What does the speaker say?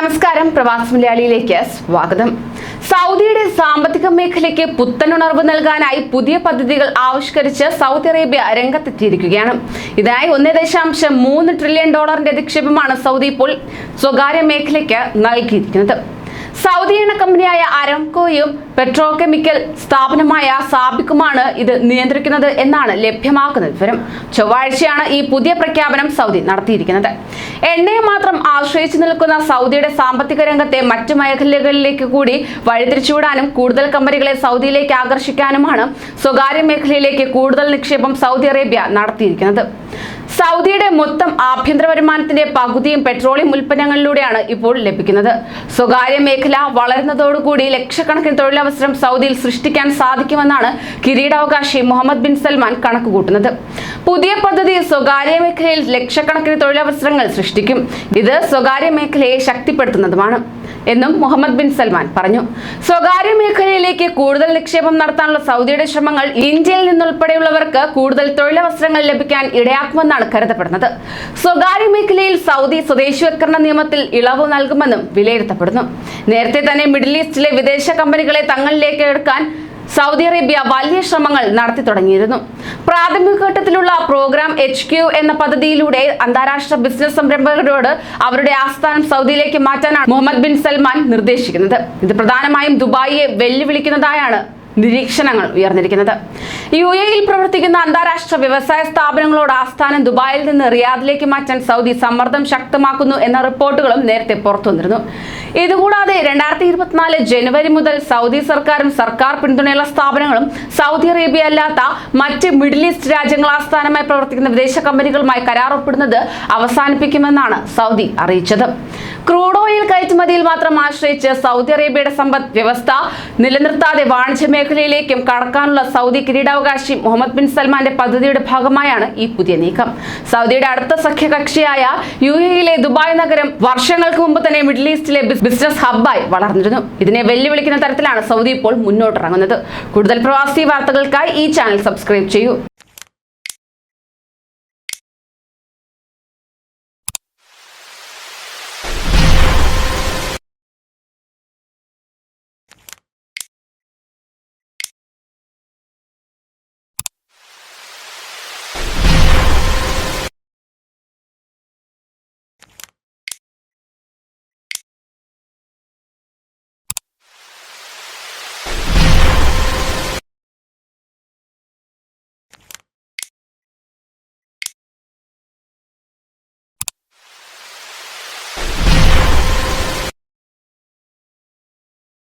നമസ്കാരം. പ്രവാസ് മലയാളിയിലേക്ക് സ്വാഗതം. സൗദിയുടെ സാമ്പത്തിക മേഖലയ്ക്ക് പുത്തനുണർവ് നൽകാനായി പുതിയ പദ്ധതികൾ ആവിഷ്കരിച്ച് സൗദി അറേബ്യ രംഗത്തെത്തിയിരിക്കുകയാണ്. ഇതിനായി ഒന്ന് ദശാംശം മൂന്ന് ട്രില്യൺ ഡോളറിന്റെ നിക്ഷേപമാണ് സൗദി ഇപ്പോൾ സ്വകാര്യ മേഖലയ്ക്ക് നൽകിയിരിക്കുന്നത്. സൗദി എണ്ണ കമ്പനിയായ അരംകോയും പെട്രോ കെമിക്കൽ സ്ഥാപനമായ സാബിക്കുമാണ് ഇത് നിയന്ത്രിക്കുന്നത് എന്നാണ് ലഭ്യമാക്കുന്ന വിവരം. ചൊവ്വാഴ്ചയാണ് ഈ പുതിയ പ്രഖ്യാപനം സൗദി നടത്തിയിരിക്കുന്നത്. എണ്ണയെ മാത്രം ആശ്രയിച്ചു നിൽക്കുന്ന സൗദിയുടെ സാമ്പത്തിക രംഗത്തെ മറ്റു മേഖലകളിലേക്ക് കൂടി വഴിതിരിച്ചുവിടാനും കൂടുതൽ കമ്പനികളെ സൗദിയിലേക്ക് ആകർഷിക്കാനുമാണ് സ്വകാര്യ മേഖലയിലേക്ക് കൂടുതൽ നിക്ഷേപം സൗദി അറേബ്യ നടത്തിയിരിക്കുന്നത്. സൗദിയുടെ മൊത്തം ആഭ്യന്തര വരുമാനത്തിന്റെ പകുതിയും പെട്രോളിയം ഉൽപ്പന്നങ്ങളിലൂടെയാണ് ഇപ്പോൾ ലഭിക്കുന്നത്. സ്വകാര്യ മേഖല വളരുന്നതോടുകൂടി ലക്ഷക്കണക്കിന് തൊഴിലവസരം സൗദിയിൽ സൃഷ്ടിക്കാൻ സാധിക്കുമെന്നാണ് കിരീടാവകാശി മുഹമ്മദ് ബിൻ സൽമാൻ കണക്കുകൂട്ടുന്നത്. പുതിയ പദ്ധതി സ്വകാര്യ മേഖലയിൽ ലക്ഷക്കണക്കിന് തൊഴിലവസരങ്ങൾ സൃഷ്ടിക്കും. ഇത് സ്വകാര്യ മേഖലയെ ശക്തിപ്പെടുത്തുന്നതുമാണ് എന്നും മുഹമ്മദ് ബിൻ സൽമാൻ പറഞ്ഞു. സ്വകാര്യ മേഖലയിലേക്ക് കൂടുതൽ നിക്ഷേപം നടത്താനുള്ള സൗദിയുടെ ശ്രമങ്ങൾ ഇന്ത്യയിൽ നിന്നുൾപ്പെടെയുള്ളവർക്ക് കൂടുതൽ തൊഴിലവസരങ്ങൾ ലഭിക്കാൻ ഇടയാക്കുമെന്നാണ് കരുതപ്പെടുന്നത്. സ്വകാര്യ മേഖലയിൽ സൗദി സ്വദേശിവൽക്കരണ നിയമത്തിൽ ഇളവ് നൽകുമെന്നും വിലയിരുത്തപ്പെടുന്നു. നേരത്തെ തന്നെ മിഡിൽ ഈസ്റ്റിലെ വിദേശ കമ്പനികളെ തങ്ങളിലേക്ക് എടുക്കാൻ സൗദി അറേബ്യ വലിയ ശ്രമങ്ങൾ നടത്തി തുടങ്ങിയിരുന്നു. പ്രാഥമിക ഘട്ടത്തിലുള്ള പ്രോഗ്രാം എച്ച് ക്യു എന്ന പദ്ധതിയിലൂടെ അന്താരാഷ്ട്ര ബിസിനസ് സംരംഭകരോട് അവരുടെ ആസ്ഥാനം സൗദിയിലേക്ക് മാറ്റാനാണ് മുഹമ്മദ് ബിൻ സൽമാൻ നിർദ്ദേശിക്കുന്നത്. ഇത് പ്രധാനമായും ദുബായിയെ വെല്ലുവിളിക്കുന്നതായാണ് നിരീക്ഷണങ്ങൾ ഉയർന്നിരിക്കുന്നത്. യു എയിൽ പ്രവർത്തിക്കുന്ന അന്താരാഷ്ട്ര വ്യവസായ സ്ഥാപനങ്ങളോട് ആസ്ഥാനം ദുബായിൽ നിന്ന് റിയാദിലേക്ക് മാറ്റാൻ സൗദി സമ്മർദ്ദം ശക്തമാക്കുന്നു എന്ന റിപ്പോർട്ടുകളും നേരത്തെ പുറത്തുവന്നിരുന്നു. ഇതുകൂടാതെ രണ്ടായിരത്തി ഇരുപത്തിനാല് ജനുവരി മുതൽ സൗദി സർക്കാരും സർക്കാർ പിന്തുണയുള്ള സ്ഥാപനങ്ങളും സൗദി അറേബ്യ അല്ലാത്ത മറ്റ് മിഡിൽ ഈസ്റ്റ് രാജ്യങ്ങൾ ആസ്ഥാനമായി പ്രവർത്തിക്കുന്ന വിദേശ കമ്പനികളുമായി കരാർ ഒപ്പിടുന്നത് അവസാനിപ്പിക്കുമെന്നാണ് സൗദി അറിയിച്ചത്. ക്രൂഡ് ഓയിൽ കയറ്റുമതിയിൽ മാത്രം ആശ്രയിച്ച് സൗദി അറേബ്യയുടെ സമ്പദ് വ്യവസ്ഥ നിലനിർത്താതെ വാണിജ്യ മേഖലയിലേക്കും കടക്കാനുള്ള സൗദി കിരീടാവകാശി മുഹമ്മദ് ബിൻ സൽമാന്റെ പദ്ധതിയുടെ ഭാഗമായാണ് ഈ പുതിയ നീക്കം. സൗദിയുടെ അടുത്ത സഖ്യകക്ഷിയായ യു എയിലെ ദുബായ് നഗരം വർഷങ്ങൾക്ക് മുമ്പ് തന്നെ മിഡിൽ ഈസ്റ്റിലെ ബിസിനസ് ഹബ്ബായി വളർന്നിരുന്നു. ഇതിനെ വെല്ലുവിളിക്കുന്ന തരത്തിലാണ് സൗദി ഇപ്പോൾ മുന്നോട്ടിറങ്ങുന്നത്. കൂടുതൽ പ്രവാസി വാർത്തകൾക്കായി ഈ ചാനൽ സബ്സ്ക്രൈബ് ചെയ്യൂ.